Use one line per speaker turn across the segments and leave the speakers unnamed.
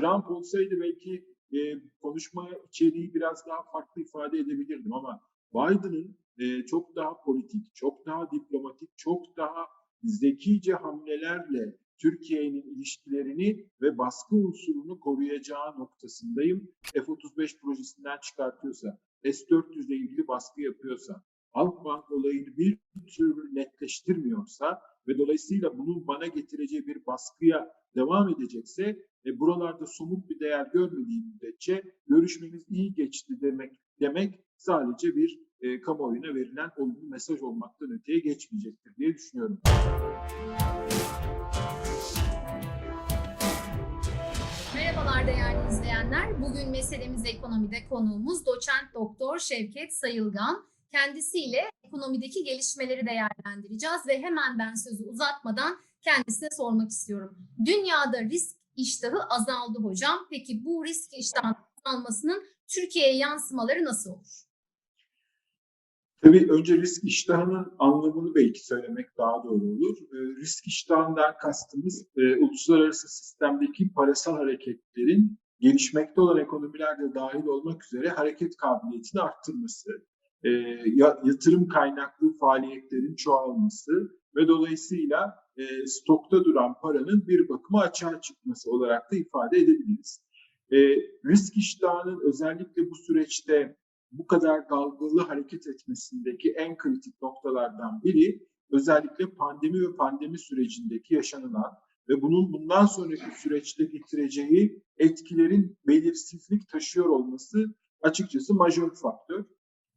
Trump olsaydı belki e, konuşma içeriği biraz daha farklı ifade edebilirdim ama Biden'ın e, çok daha politik, çok daha diplomatik, çok daha zekice hamlelerle Türkiye'nin ilişkilerini ve baskı unsurunu koruyacağı noktasındayım. F-35 projesinden çıkartıyorsa, S-400 ile ilgili baskı yapıyorsa, Halkbank olayını bir türlü netleştirmiyorsa ve dolayısıyla bunun bana getireceği bir baskıya devam edecekse e, buralarda somut bir değer görmediği müddetçe görüşmemiz iyi geçti demek demek sadece bir e, kamuoyuna verilen olumlu mesaj olmaktan öteye geçmeyecektir diye düşünüyorum.
Merhabalar değerli izleyenler. Bugün meselemiz ekonomide konuğumuz doçent doktor Şevket Sayılgan. Kendisiyle ekonomideki gelişmeleri değerlendireceğiz ve hemen ben sözü uzatmadan kendisine sormak istiyorum. Dünyada risk iştahı azaldı hocam. Peki bu risk iştahının azalmasının Türkiye'ye yansımaları nasıl olur?
Tabii önce risk iştahının anlamını belki söylemek daha doğru olur. E, risk iştahından kastımız e, uluslararası sistemdeki parasal hareketlerin gelişmekte olan ekonomilerde dahil olmak üzere hareket kabiliyetini arttırması, e, yatırım kaynaklı faaliyetlerin çoğalması ve dolayısıyla e, stokta duran paranın bir bakıma açığa çıkması olarak da ifade edebiliriz. E, risk iştahının özellikle bu süreçte bu kadar dalgalı hareket etmesindeki en kritik noktalardan biri özellikle pandemi ve pandemi sürecindeki yaşanılan ve bunun bundan sonraki süreçte getireceği etkilerin belirsizlik taşıyor olması açıkçası majör faktör.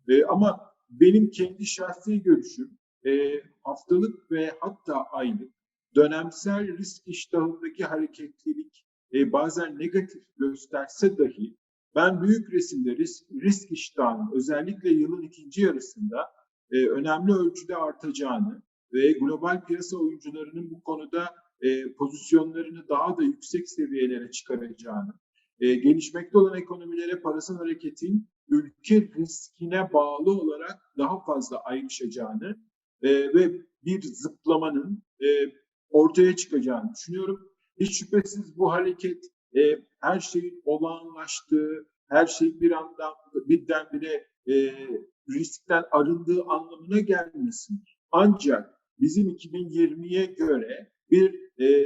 E, ama benim kendi şahsi görüşüm e, haftalık ve hatta aylık dönemsel risk iştahındaki hareketlilik e, bazen negatif gösterse dahi ben büyük resimde risk, risk iştahının özellikle yılın ikinci yarısında e, önemli ölçüde artacağını ve global piyasa oyuncularının bu konuda e, pozisyonlarını daha da yüksek seviyelere çıkaracağını, e, gelişmekte olan ekonomilere parasal hareketin ülke riskine bağlı olarak daha fazla ayrışacağını e, ve bir zıplamanın e, ortaya çıkacağını düşünüyorum. Hiç şüphesiz bu hareket e, her şeyin olağanlaştığı, her şey bir anda birdenbire e, riskten arındığı anlamına gelmesin. Ancak bizim 2020'ye göre bir e,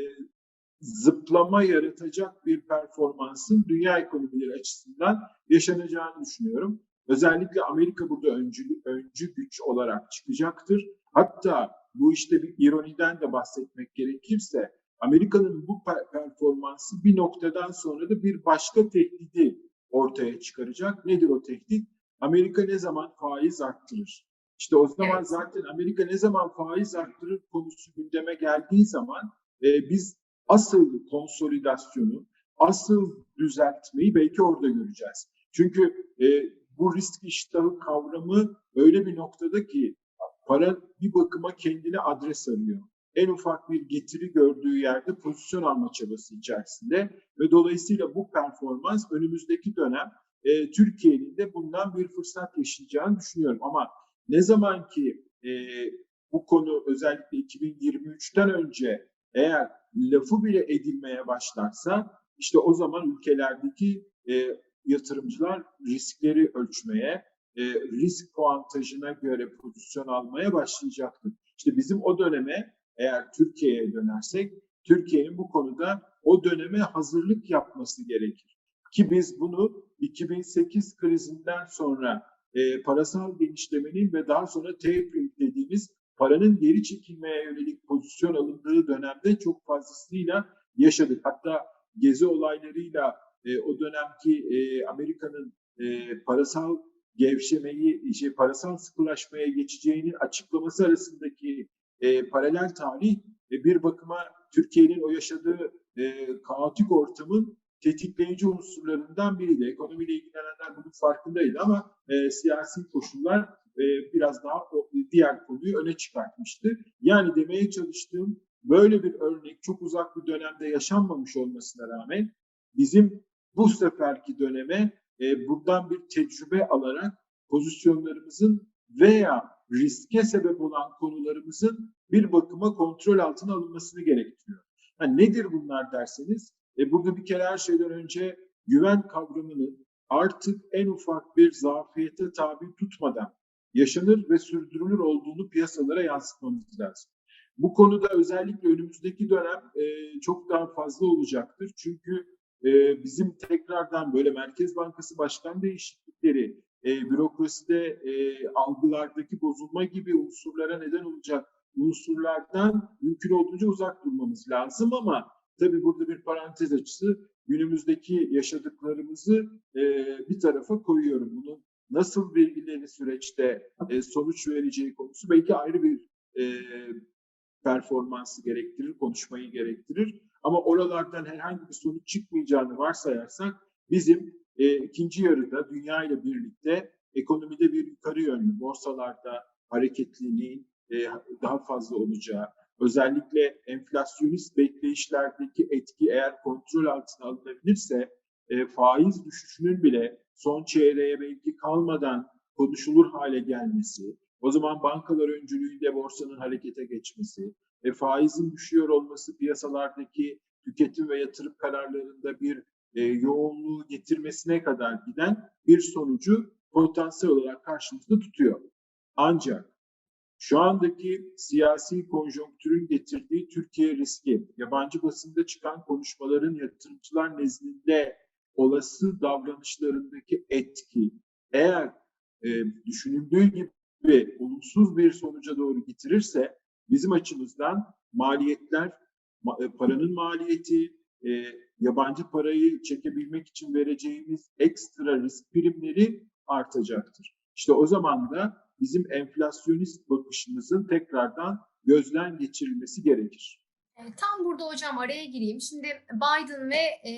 zıplama yaratacak bir performansın dünya ekonomileri açısından yaşanacağını düşünüyorum. Özellikle Amerika burada öncü, öncü güç olarak çıkacaktır. Hatta bu işte bir ironiden de bahsetmek gerekirse Amerika'nın bu performansı bir noktadan sonra da bir başka tehdidi ortaya çıkaracak. Nedir o tehdit? Amerika ne zaman faiz arttırır? İşte o zaman evet. zaten Amerika ne zaman faiz arttırır konusu gündeme geldiği zaman e, biz asıl konsolidasyonu, asıl düzeltmeyi belki orada göreceğiz. Çünkü e, bu risk iştahı kavramı öyle bir noktada ki para bir bakıma kendine adres arıyor en ufak bir getiri gördüğü yerde pozisyon alma çabası içerisinde ve dolayısıyla bu performans önümüzdeki dönem e, Türkiye'nin de bundan bir fırsat yaşayacağını düşünüyorum. Ama ne zaman ki e, bu konu özellikle 2023'ten önce eğer lafı bile edilmeye başlarsa işte o zaman ülkelerdeki e, yatırımcılar riskleri ölçmeye, e, risk puantajına göre pozisyon almaya başlayacaktır. İşte bizim o döneme eğer Türkiye'ye dönersek Türkiye'nin bu konuda o döneme hazırlık yapması gerekir. Ki biz bunu 2008 krizinden sonra e, parasal genişlemenin ve daha sonra tapering dediğimiz paranın geri çekilmeye yönelik pozisyon alındığı dönemde çok fazlasıyla yaşadık. Hatta gezi olaylarıyla e, o dönemki e, Amerika'nın e, parasal gevşemeyi, şey, parasal sıkılaşmaya geçeceğinin açıklaması arasındaki e, paralel tarih e, bir bakıma Türkiye'nin o yaşadığı e, kaotik ortamın tetikleyici unsurlarından biriydi. Ekonomiyle ilgilenenler bunun farkındaydı ama e, siyasi koşullar e, biraz daha o, diğer konuyu öne çıkartmıştı. Yani demeye çalıştığım böyle bir örnek çok uzak bir dönemde yaşanmamış olmasına rağmen bizim bu seferki döneme e, buradan bir tecrübe alarak pozisyonlarımızın veya riske sebep olan konularımızın bir bakıma kontrol altına alınmasını gerektiriyor. Yani nedir bunlar derseniz E, burada bir kere her şeyden önce güven kavramını artık en ufak bir zafiyete tabi tutmadan yaşanır ve sürdürülür olduğunu piyasalara yansıtmamız lazım. Bu konuda özellikle önümüzdeki dönem e, çok daha fazla olacaktır. Çünkü e, bizim tekrardan böyle Merkez Bankası başkan değişiklikleri, e, bürokraside e, algılardaki bozulma gibi unsurlara neden olacak unsurlardan mümkün olduğunca uzak durmamız lazım ama tabii burada bir parantez açısı günümüzdeki yaşadıklarımızı e, bir tarafa koyuyorum. Bunun nasıl bir ileri süreçte e, sonuç vereceği konusu belki ayrı bir e, performansı gerektirir, konuşmayı gerektirir. Ama oralardan herhangi bir sonuç çıkmayacağını varsayarsak bizim e, ikinci yarıda dünya ile birlikte ekonomide bir yukarı yönlü borsalarda hareketliliğin e, daha fazla olacağı, özellikle enflasyonist bekleyişlerdeki etki eğer kontrol altına alınabilirse e, faiz düşüşünün bile son çeyreğe belki kalmadan konuşulur hale gelmesi, o zaman bankalar öncülüğünde borsanın harekete geçmesi ve faizin düşüyor olması piyasalardaki tüketim ve yatırım kararlarında bir e, yoğunluğu getirmesine kadar giden bir sonucu potansiyel olarak karşımızda tutuyor. Ancak şu andaki siyasi konjonktürün getirdiği Türkiye riski, yabancı basında çıkan konuşmaların yatırımcılar nezdinde olası davranışlarındaki etki, eğer e, düşünüldüğü gibi olumsuz bir sonuca doğru getirirse bizim açımızdan maliyetler, ma, e, paranın maliyeti, e, yabancı parayı çekebilmek için vereceğimiz ekstra risk primleri artacaktır. İşte o zaman da bizim enflasyonist bakışımızın tekrardan gözden geçirilmesi gerekir.
E, Tam burada hocam araya gireyim. Şimdi Biden ve e,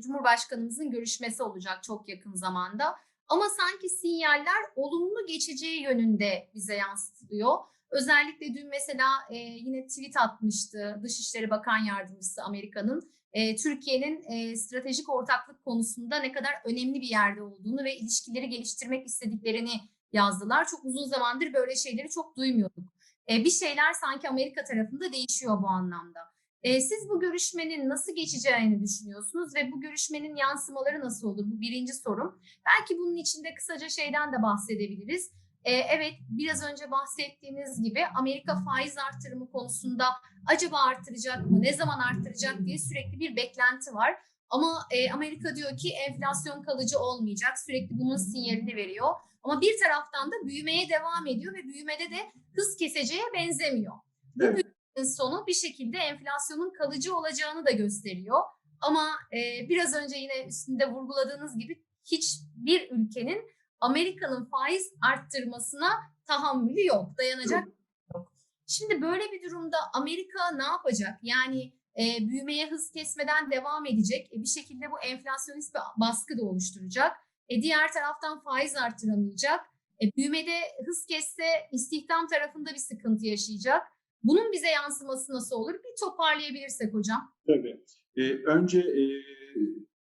Cumhurbaşkanımızın görüşmesi olacak çok yakın zamanda. Ama sanki sinyaller olumlu geçeceği yönünde bize yansıtılıyor. Özellikle dün mesela e, yine tweet atmıştı Dışişleri Bakan Yardımcısı Amerika'nın. E, Türkiye'nin e, stratejik ortaklık konusunda ne kadar önemli bir yerde olduğunu ve ilişkileri geliştirmek istediklerini yazdılar. Çok uzun zamandır böyle şeyleri çok duymuyorduk. E, bir şeyler sanki Amerika tarafında değişiyor bu anlamda. E, siz bu görüşmenin nasıl geçeceğini düşünüyorsunuz ve bu görüşmenin yansımaları nasıl olur? Bu birinci sorum. Belki bunun içinde kısaca şeyden de bahsedebiliriz. E, evet, biraz önce bahsettiğiniz gibi Amerika faiz artırımı konusunda acaba artıracak mı, ne zaman artıracak diye sürekli bir beklenti var. Ama e, Amerika diyor ki enflasyon kalıcı olmayacak, sürekli bunun sinyalini veriyor. Ama bir taraftan da büyümeye devam ediyor ve büyümede de hız keseceğe benzemiyor. Bu
Evet.
büyümenin sonu bir şekilde enflasyonun kalıcı olacağını da gösteriyor. Ama e, biraz önce yine üstünde vurguladığınız gibi hiçbir ülkenin Amerika'nın faiz arttırmasına tahammülü yok, dayanacak yok. Şimdi böyle bir durumda Amerika ne yapacak? Yani e, büyümeye hız kesmeden devam edecek. E, bir şekilde bu enflasyonist bir baskı da oluşturacak. E, diğer taraftan faiz artıramayacak. E, büyümede hız kesse istihdam tarafında bir sıkıntı yaşayacak. Bunun bize yansıması nasıl olur? Bir toparlayabilirsek hocam.
Tabii. Ee, önce e,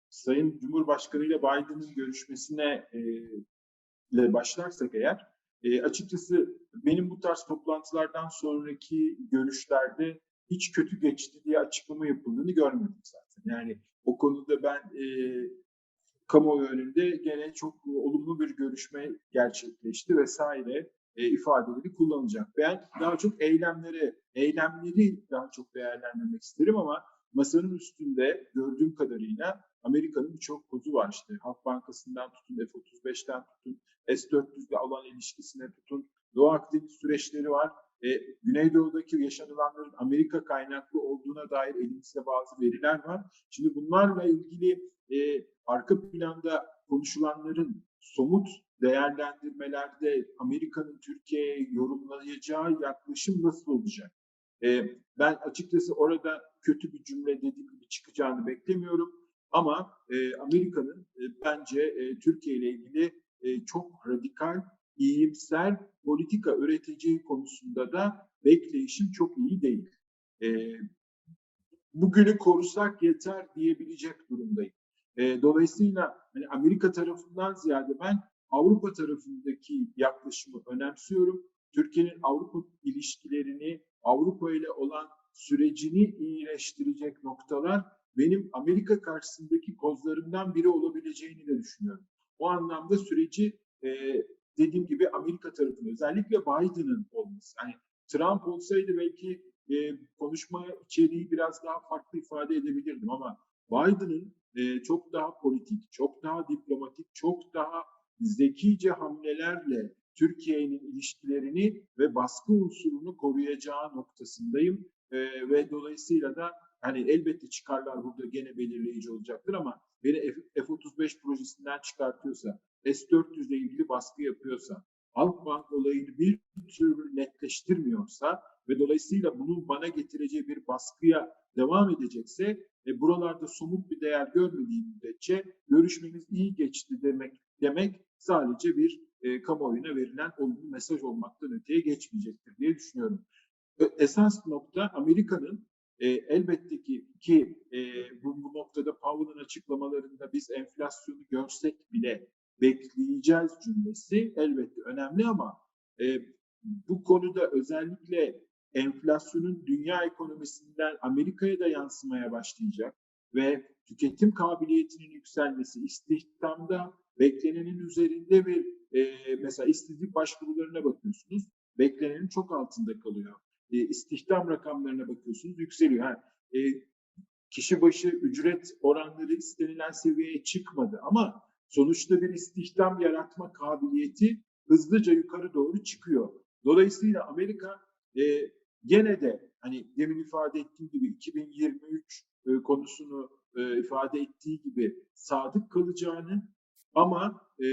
Sayın Cumhurbaşkanı ile Biden'ın görüşmesine e, ile başlarsak eğer, e, açıkçası benim bu tarz toplantılardan sonraki görüşlerde hiç kötü geçti diye açıklama yapıldığını görmedim zaten. Yani o konuda ben e, kamuoyu önünde gene çok olumlu bir görüşme gerçekleşti vesaire e, ifadeleri kullanacak. Ben daha çok eylemlere, eylemleri daha çok değerlendirmek isterim ama masanın üstünde gördüğüm kadarıyla Amerika'nın birçok kozu var işte. Halk Bankası'ndan tutun, F-35'ten tutun, S-400'le olan ilişkisine tutun. Doğu Akdeniz süreçleri var. E, Güneydoğu'daki yaşanılanların Amerika kaynaklı olduğuna dair elimizde bazı veriler var. Şimdi bunlarla ilgili e, arka planda konuşulanların somut değerlendirmelerde Amerika'nın Türkiye'ye yorumlayacağı yaklaşım nasıl olacak? E, ben açıkçası orada kötü bir cümle dediğim gibi çıkacağını beklemiyorum. Ama e, Amerika'nın e, bence e, Türkiye ile ilgili e, çok radikal, iyimser politika üreteceği konusunda da bekleyişim çok iyi değil. E, bugünü korusak yeter diyebilecek durumdayım. E, dolayısıyla hani Amerika tarafından ziyade ben Avrupa tarafındaki yaklaşımı önemsiyorum. Türkiye'nin Avrupa ilişkilerini, Avrupa ile olan sürecini iyileştirecek noktalar benim Amerika karşısındaki kozlarımdan biri olabileceğini de düşünüyorum. O anlamda süreci e, dediğim gibi Amerika tarafının özellikle Biden'ın olması. Hani Trump olsaydı belki e, konuşma içeriği biraz daha farklı ifade edebilirdim ama Biden'ın e, çok daha politik, çok daha diplomatik, çok daha zekice hamlelerle Türkiye'nin ilişkilerini ve baskı unsurunu koruyacağı noktasındayım. E, ve dolayısıyla da hani elbette çıkarlar burada gene belirleyici olacaktır ama beni F- F-35 projesinden çıkartıyorsa, S-400 ile ilgili baskı yapıyorsa, Halkbank olayını bir türlü netleştirmiyorsa ve dolayısıyla bunun bana getireceği bir baskıya devam edecekse e, buralarda somut bir değer görmediği müddetçe görüşmemiz iyi geçti demek demek sadece bir e, kamuoyuna verilen olumlu mesaj olmaktan öteye geçmeyecektir diye düşünüyorum. Esas nokta Amerika'nın e, elbette ki ki e, bu, bu noktada Powell'ın açıklamalarında biz enflasyonu görsek bile bekleyeceğiz cümlesi elbette önemli ama e, bu konuda özellikle enflasyonun dünya ekonomisinden Amerika'ya da yansımaya başlayacak ve tüketim kabiliyetinin yükselmesi, istihdamda beklenenin üzerinde bir e, mesela işsizlik başvurularına bakıyorsunuz, beklenenin çok altında kalıyor. E, istihdam rakamlarına bakıyorsunuz, yükseliyor. Ha, e, kişi başı ücret oranları istenilen seviyeye çıkmadı ama sonuçta bir istihdam yaratma kabiliyeti hızlıca yukarı doğru çıkıyor. Dolayısıyla Amerika e, gene de hani demin ifade ettiğim gibi 2023 e, konusunu e, ifade ettiği gibi sadık kalacağını ama e,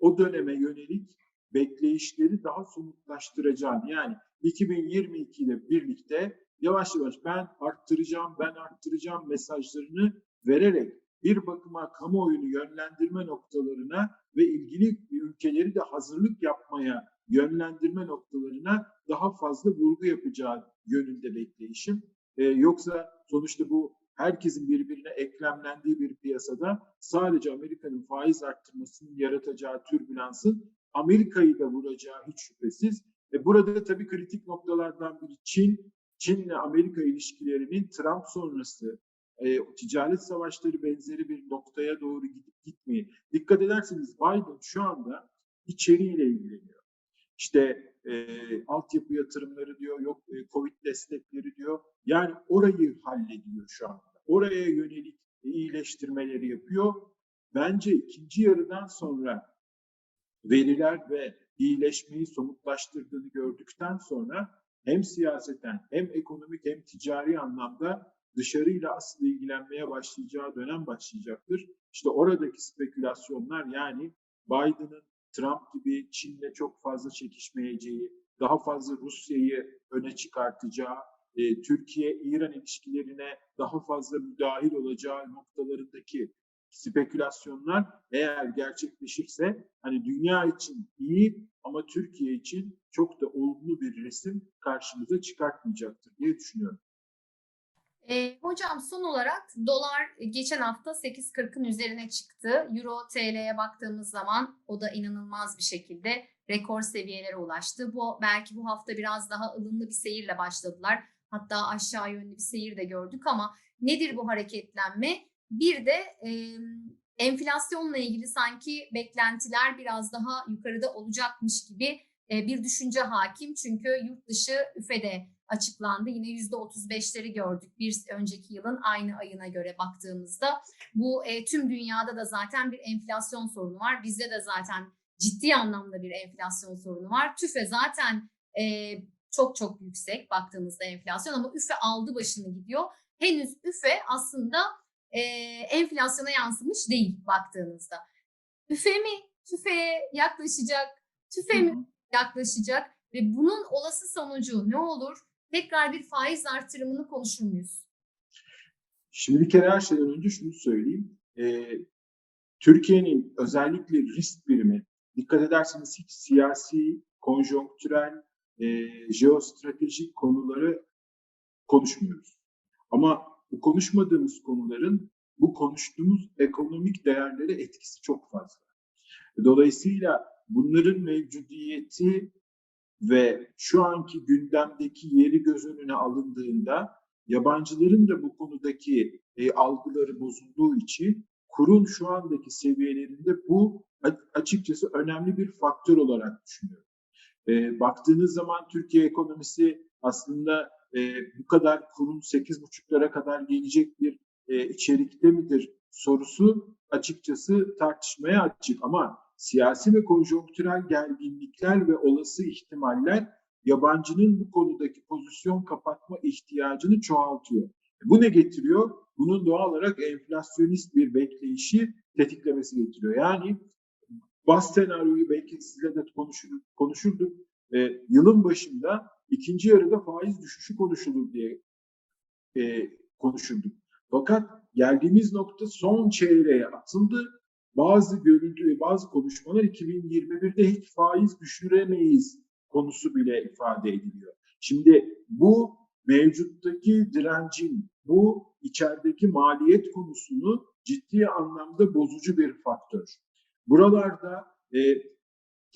o döneme yönelik bekleyişleri daha somutlaştıracağını yani 2022 ile birlikte yavaş yavaş ben arttıracağım, ben arttıracağım mesajlarını vererek bir bakıma kamuoyunu yönlendirme noktalarına ve ilgili ülkeleri de hazırlık yapmaya yönlendirme noktalarına daha fazla vurgu yapacağı yönünde bekleyişim. Ee, yoksa sonuçta bu herkesin birbirine eklemlendiği bir piyasada sadece Amerika'nın faiz arttırmasının yaratacağı türbülansın Amerika'yı da vuracağı hiç şüphesiz. E burada tabii kritik noktalardan biri Çin. Çin'le Amerika ilişkilerinin Trump sonrası e, ticaret savaşları benzeri bir noktaya doğru gidip gitmeyi. Dikkat ederseniz Biden şu anda içeriğiyle ilgileniyor. İşte e, altyapı yatırımları diyor, yok e, Covid destekleri diyor. Yani orayı hallediyor şu anda. Oraya yönelik iyileştirmeleri yapıyor. Bence ikinci yarıdan sonra veriler ve iyileşmeyi somutlaştırdığını gördükten sonra hem siyaseten hem ekonomik hem ticari anlamda dışarıyla asıl ilgilenmeye başlayacağı dönem başlayacaktır. İşte oradaki spekülasyonlar yani Biden'ın Trump gibi Çin'le çok fazla çekişmeyeceği, daha fazla Rusya'yı öne çıkartacağı, e, Türkiye-İran ilişkilerine daha fazla müdahil olacağı noktalarındaki spekülasyonlar eğer gerçekleşirse hani dünya için iyi ama Türkiye için çok da olumlu bir resim karşımıza çıkartmayacaktır diye düşünüyorum.
E, hocam son olarak dolar geçen hafta 8.40'ın üzerine çıktı. Euro TL'ye baktığımız zaman o da inanılmaz bir şekilde rekor seviyelere ulaştı. Bu belki bu hafta biraz daha ılımlı bir seyirle başladılar. Hatta aşağı yönlü bir seyir de gördük ama nedir bu hareketlenme? Bir de e, enflasyonla ilgili sanki beklentiler biraz daha yukarıda olacakmış gibi e, bir düşünce hakim. Çünkü yurt dışı üfede açıklandı. Yine %35'leri gördük bir önceki yılın aynı ayına göre baktığımızda. Bu e, tüm dünyada da zaten bir enflasyon sorunu var. Bizde de zaten ciddi anlamda bir enflasyon sorunu var. TÜFE zaten e, çok çok yüksek baktığımızda enflasyon ama üfe aldı başını gidiyor. Henüz üfe aslında e, enflasyona yansımış değil baktığınızda. Üfe mi tüfeğe yaklaşacak, tüfe mi yaklaşacak ve bunun olası sonucu ne olur? Tekrar bir faiz artırımını konuşur muyuz?
Şimdi bir kere her şeyden önce şunu söyleyeyim. Ee, Türkiye'nin özellikle risk birimi, dikkat ederseniz hiç siyasi, konjonktürel, e, jeostratejik konuları konuşmuyoruz. Ama bu konuşmadığımız konuların bu konuştuğumuz ekonomik değerlere etkisi çok fazla. Dolayısıyla bunların mevcudiyeti ve şu anki gündemdeki yeri göz önüne alındığında yabancıların da bu konudaki e, algıları bozulduğu için kurun şu andaki seviyelerinde bu açıkçası önemli bir faktör olarak düşünüyorum. E, baktığınız zaman Türkiye ekonomisi aslında e, bu kadar kurun 8,5'lara kadar gelecek bir e, içerikte midir sorusu açıkçası tartışmaya açık ama siyasi ve konjonktürel gerginlikler ve olası ihtimaller yabancının bu konudaki pozisyon kapatma ihtiyacını çoğaltıyor. Bu ne getiriyor? Bunun doğal olarak enflasyonist bir bekleyişi tetiklemesi getiriyor. Yani bas senaryoyu belki sizle de konuşur, konuşurduk. Ee, yılın başında ikinci yarıda faiz düşüşü konuşulur diye e, konuşurduk. Fakat geldiğimiz nokta son çeyreğe atıldı. Bazı görüntü, bazı konuşmalar 2021'de hiç faiz düşüremeyiz konusu bile ifade ediliyor. Şimdi bu mevcuttaki direncin, bu içerideki maliyet konusunu ciddi anlamda bozucu bir faktör. Buralarda e,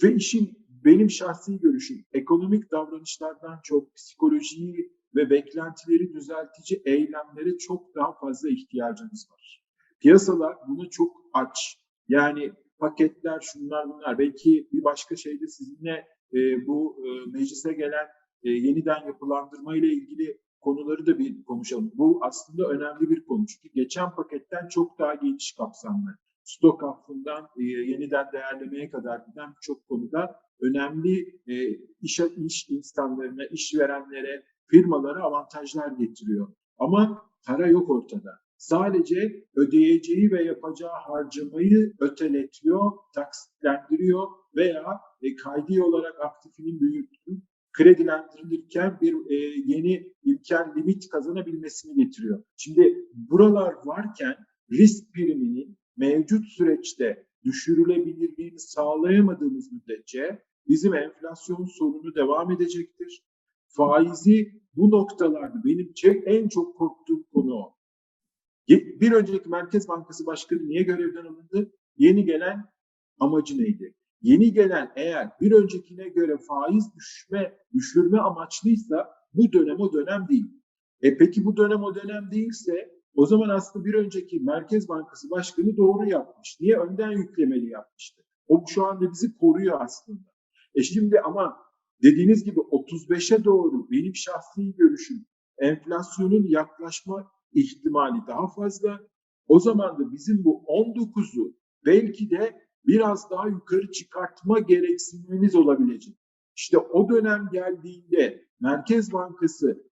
ve işin benim şahsi görüşüm ekonomik davranışlardan çok psikolojiyi ve beklentileri düzeltici eylemlere çok daha fazla ihtiyacımız var. Piyasalar buna çok aç. Yani paketler, şunlar bunlar. Belki bir başka şeyde sizinle e, bu e, meclise gelen e, yeniden yapılandırma ile ilgili konuları da bir konuşalım. Bu aslında önemli bir konu. Çünkü geçen paketten çok daha geniş kapsamlı. Stok affından e, yeniden değerlemeye kadar giden birçok konuda önemli e, iş, iş insanlarına, işverenlere, firmalara avantajlar getiriyor. Ama para yok ortada. Sadece ödeyeceği ve yapacağı harcamayı öteletiyor, taksitlendiriyor veya e, kaydi olarak aktifinin büyüklüğü kredilendirilirken bir e, yeni imkan limit kazanabilmesini getiriyor. Şimdi buralar varken risk priminin mevcut süreçte düşürülebilirliğini sağlayamadığımız müddetçe bizim enflasyon sorunu devam edecektir. Faizi bu noktalarda benim en çok korktuğum konu o. Bir önceki Merkez Bankası Başkanı niye görevden alındı? Yeni gelen amacı neydi? Yeni gelen eğer bir öncekine göre faiz düşme, düşürme amaçlıysa bu dönem o dönem değil. E peki bu dönem o dönem değilse o zaman aslında bir önceki Merkez Bankası Başkanı doğru yapmış. Niye? Önden yüklemeli yapmıştı. O şu anda bizi koruyor aslında. E şimdi ama dediğiniz gibi 35'e doğru benim şahsi görüşüm enflasyonun yaklaşma ihtimali daha fazla. O zaman da bizim bu 19'u belki de biraz daha yukarı çıkartma gereksinimimiz olabilecek. İşte o dönem geldiğinde Merkez Bankası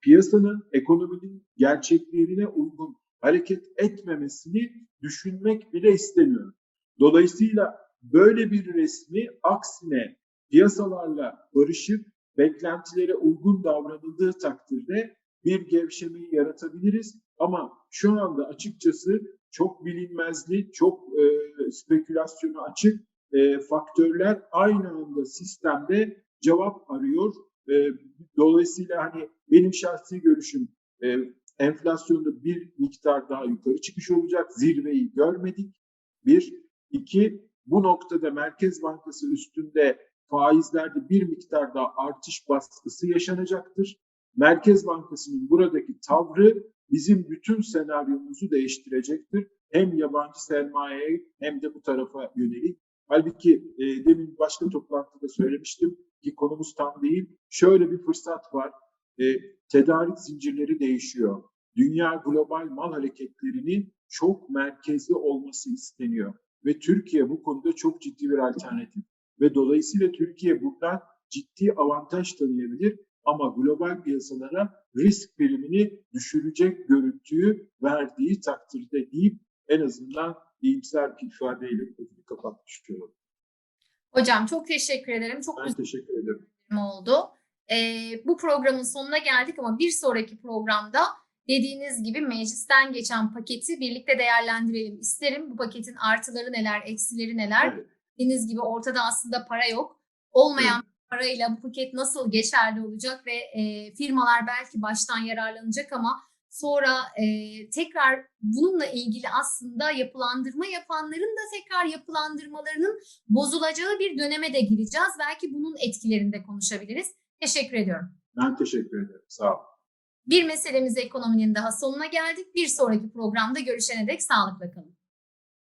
piyasanın, ekonominin gerçeklerine uygun hareket etmemesini düşünmek bile istemiyorum. Dolayısıyla böyle bir resmi aksine piyasalarla barışıp beklentilere uygun davranıldığı takdirde bir gevşemeyi yaratabiliriz. Ama şu anda açıkçası çok bilinmezli, çok e, spekülasyona açık e, faktörler aynı anda sistemde cevap arıyor. E, dolayısıyla hani benim şahsi görüşüm e, enflasyonda bir miktar daha yukarı çıkış olacak. Zirveyi görmedik. Bir. iki bu noktada Merkez Bankası üstünde faizlerde bir miktar daha artış baskısı yaşanacaktır. Merkez Bankası'nın buradaki tavrı bizim bütün senaryomuzu değiştirecektir. Hem yabancı sermayeye hem de bu tarafa yönelik. Halbuki e, demin başka toplantıda söylemiştim ki konumuz tam değil. Şöyle bir fırsat var. E, tedarik zincirleri değişiyor. Dünya global mal hareketlerinin çok merkezli olması isteniyor. Ve Türkiye bu konuda çok ciddi bir alternatif. Ve dolayısıyla Türkiye buradan ciddi avantaj tanıyabilir ama global piyasalara risk primini düşürecek görüntüyü verdiği takdirde deyip en azından iyimser bir ifadeyle konuyu kapatmış diyorum.
Hocam çok teşekkür ederim. Çok
ben teşekkür ederim.
oldu. Ee, bu programın sonuna geldik ama bir sonraki programda dediğiniz gibi meclisten geçen paketi birlikte değerlendirelim isterim. Bu paketin artıları neler, eksileri neler?
Evet.
Dediğiniz gibi ortada aslında para yok. Olmayan evet. Parayla bu paket nasıl geçerli olacak ve e, firmalar belki baştan yararlanacak ama sonra e, tekrar bununla ilgili aslında yapılandırma yapanların da tekrar yapılandırmalarının bozulacağı bir döneme de gireceğiz. Belki bunun etkilerinde konuşabiliriz. Teşekkür ediyorum.
Ben teşekkür ederim. Sağ olun.
Bir meselemiz ekonominin daha sonuna geldik. Bir sonraki programda görüşene dek sağlıkla kalın.